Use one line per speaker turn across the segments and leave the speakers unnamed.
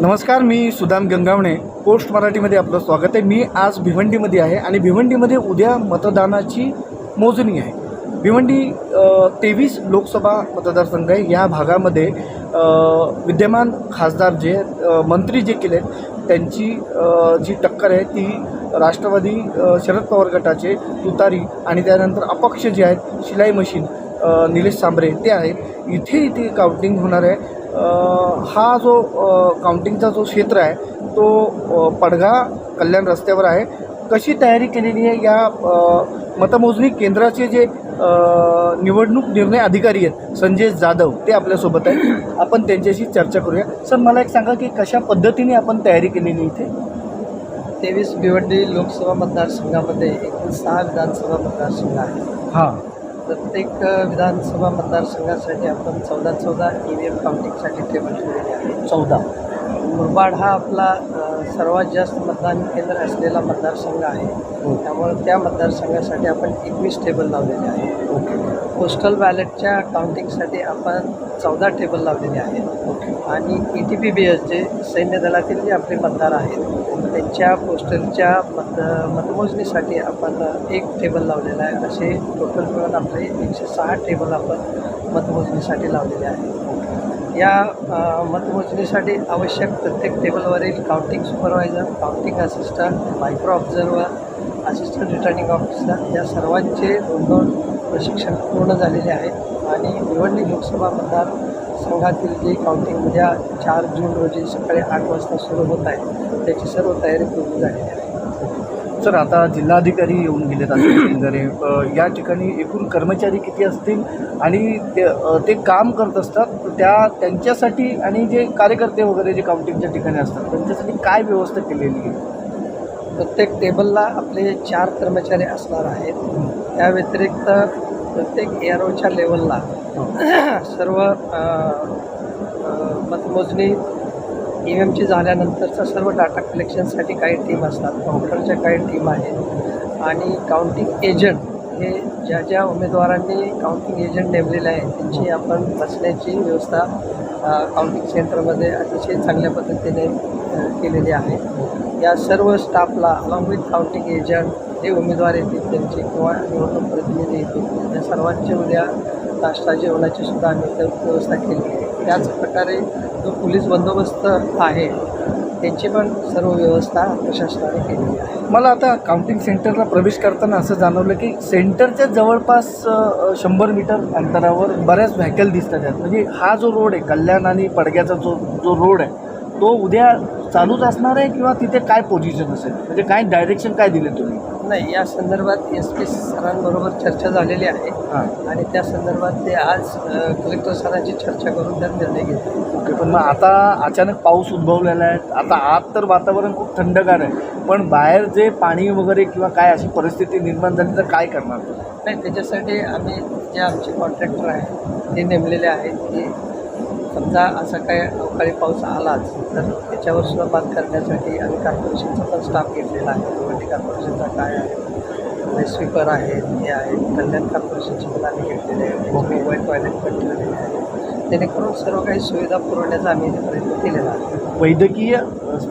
नमस्कार मी सुदाम गंगावणे. पोस्ट मराठीमध्ये आपलं स्वागत आहे. मी आज भिवंडीमध्ये आहे आणि भिवंडीमध्ये उद्या मतदानाची मोजणी आहे. भिवंडी तेवीस लोकसभा मतदारसंघ आहे. या भागामध्ये विद्यमान खासदार जे मंत्री जे केले आहेत त्यांची जी टक्कर आहे ती राष्ट्रवादी शरद पवार गटाचे तुतारी आणि त्यानंतर अपक्ष जे आहेत शिलाई मशीन निलेश सांबरे ते आहेत. इथे इथे काउंटिंग होणार आहे. हा जो काउंटिंगचा जो क्षेत्र आहे तो पडघा कल्याण रस्त्यावर आहे. कशी तयारी केलेली आहे? या मतमोजणी केंद्राचे जे निवडणूक निर्णय अधिकारी आहेत संजय जाधव ते आपल्यासोबत आहेत. आपण त्यांच्याशी चर्चा करूया. सर मला एक सांगा की कशा पद्धतीने आपण तयारी केलेली इथे?
तेवीस भिवंडी लोकसभा मतदारसंघामध्ये एकूण सहा विधानसभा मतदारसंघ आहेत.
हां.
प्रत्येक विधानसभा मतदारसंघासाठी आपण चौदा चौदा ई व्ही एम काउंटिंगसाठी टेबल ठेवलेले आहे
चौदा.
मुरबाड हा आपला सर्वात जास्त मतदान केंद्र असलेला मतदारसंघ आहे.
हो.
त्यामुळे त्या मतदारसंघासाठी आपण एकवीस टेबल लावलेले आहेत.
ओके.
पोस्टल बॅलेटच्या काउंटिंगसाठी आपण चौदा टेबल लावलेले आहेत.
ओके.
आणि E T P B S जे सैन्य दलातील जे आपले मतदार आहेत त्यांच्या पोस्टलच्या मत मतमोजणीसाठी आपण एक टेबल लावलेला आहे. असे टोटल मिळून आपले एकशे सहा टेबल आपण मतमोजणीसाठी लावलेले आहे या मतमोजणीसाठी आवश्यक प्रत्येक टेबलवरील counting supervisor counting assistant micro observer assistant returning officer या सर्वांचे दोन दोन प्रशिक्षण पूर्ण झालेले आहेत आणि निवडणूक लोकसभा मतदारसंघातील जे काउंटिंग उद्या चार जून रोजी सकाळी आठ वाजता सुरू होत आहे त्याची सर्व तयारी पूर्ण झालेली आहे.
सर आता जिल्हाधिकारी येऊन गेलेत आजरे या ठिकाणी एकूण कर्मचारी किती असतील? आणि ते ते काम करत असतात त्या त्यांच्यासाठी आणि जे कार्यकर्ते वगैरे जे काउंटिंगच्या ठिकाणी असतात त्यांच्यासाठी काय व्यवस्था केलेली आहे?
प्रत्येक टेबलला आपले चार कर्मचारी असणार आहेत. त्या व्यतिरिक्त प्रत्येक एअरोच्या लेवलला सर्व अ, अ, मतमोजणी ई व्ही एमची झाल्यानंतरचा सर्व डाटा कलेक्शनसाठी काही टीम असतात. काउंटरच्या काही टीम आहेत. आणि काउंटिंग एजंट हे ज्या ज्या उमेदवारांनी काउंटिंग एजंट नेमलेले आहे त्यांची आपण बसण्याची व्यवस्था काउंटिंग सेंटरमध्ये अतिशय चांगल्या पद्धतीने केलेली आहे. या सर्व स्टाफला अलॉंग विथ काउंटिंग एजंट जे उमेदवार येतील त्यांचे किंवा निवडणूक प्रतिनिधी येतील या सर्वांचे उद्या नाश्ता जेवणाची सुद्धा आम्ही व्यवस्था केली आहे. त्याच प्रकारे जो पोलीस बंदोबस्त आहे त्यांची पण सर्व व्यवस्था प्रशासनाने केलेली आहे.
मला आता काउंटिंग सेंटरला प्रवेश करताना असं जाणवलं की सेंटरच्या जवळपास शंभर मीटर अंतरावर बऱ्याच व्हॅकल दिसतात आहेत म्हणजे हा जो रोड आहे कल्याण आणि पडग्याचा जो जो रोड आहे तो उद्या चालूच असणार आहे किंवा तिथे काय पोझिशन असेल? म्हणजे काय डायरेक्शन काय दिले तुम्ही?
नाही या संदर्भात एस पी सरांबरोबर चर्चा झालेली आहे.
हां.
आणि त्या संदर्भात ते आज कलेक्टर सरांची चर्चा करून त्यात निर्णय घेतले.
ओके पण मग आता अचानक पाऊस उद्भवलेला आहे. आता आत तर वातावरण खूप थंडगार आहे. पण बाहेर जे पाणी वगैरे किंवा काय अशी परिस्थिती निर्माण झाली तर काय करणार?
नाही त्याच्यासाठी आम्ही जे आमचे कॉन्ट्रॅक्टर आहेत ते नेमलेले आहेत की समजा असा काय अवकाळी पाऊस आलाच तर त्याच्यावर सुद्धा बात करण्यासाठी आम्ही कॉर्पोरेशनचा पण स्टाफ घेतलेला आहे. भिवंडी कॉर्पोरेशनचा काय आहे? स्वीपर आहेत हे आहेत कल्याण कॉर्पोरेशनचे पण आम्ही घेतलेले आहेत मोबाईल टॉयलेट पण ठेवलेले आहेत जेणेकरून सर्व काही सुविधा पुरवण्याचा आम्ही प्रयत्न केलेला आहे.
वैद्यकीय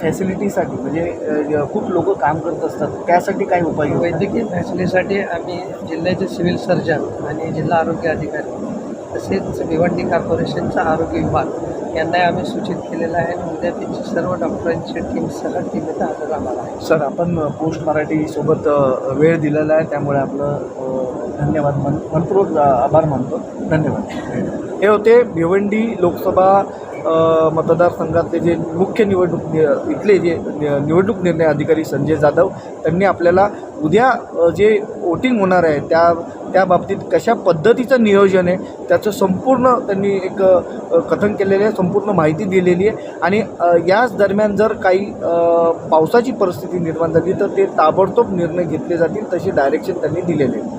फॅसिलिटीसाठी म्हणजे खूप लोक काम करत असतात. त्यासाठी काय उपाय?
वैद्यकीय फॅसिलिटीसाठी आम्ही जिल्ह्याचे सिव्हिल सर्जन आणि जिल्हा आरोग्य अधिकारी तसेच भिवंडी कॉर्पोरेशनचा आरोग्य विभाग. यांनाही आम्ही सूचित केलेलं आहे आणि उद्या त्यांची सर्व डॉक्टरांची टीम सह टीम इथं हजर राहणार आहे.
सर आपण पोस्ट मराठीसोबत वेळ दिलेला आहे त्यामुळे आपलं धन्यवाद मन मनपूर्वक आभार मानतो. धन्यवाद. हे होते भिवंडी लोकसभा मतदारसंघातले जे मुख्य निवडणूक नि- इथले जे निवडणूक निर्णय अधिकारी संजय जाधव त्यांनी आपल्याला उद्या जे वोटिंग होणार आहे त्या त्या बाबतीत कशा पद्धतीचं नियोजन आहे त्याचं संपूर्ण त्यांनी एक कथन केलेलं आहे संपूर्ण माहिती दिलेली आहे. आणि याच दरम्यान जर काही पावसाची परिस्थिती निर्माण झाली तर ते ताबडतोब निर्णय घेतले जातील तसे डायरेक्शन त्यांनी दिलेले आहे.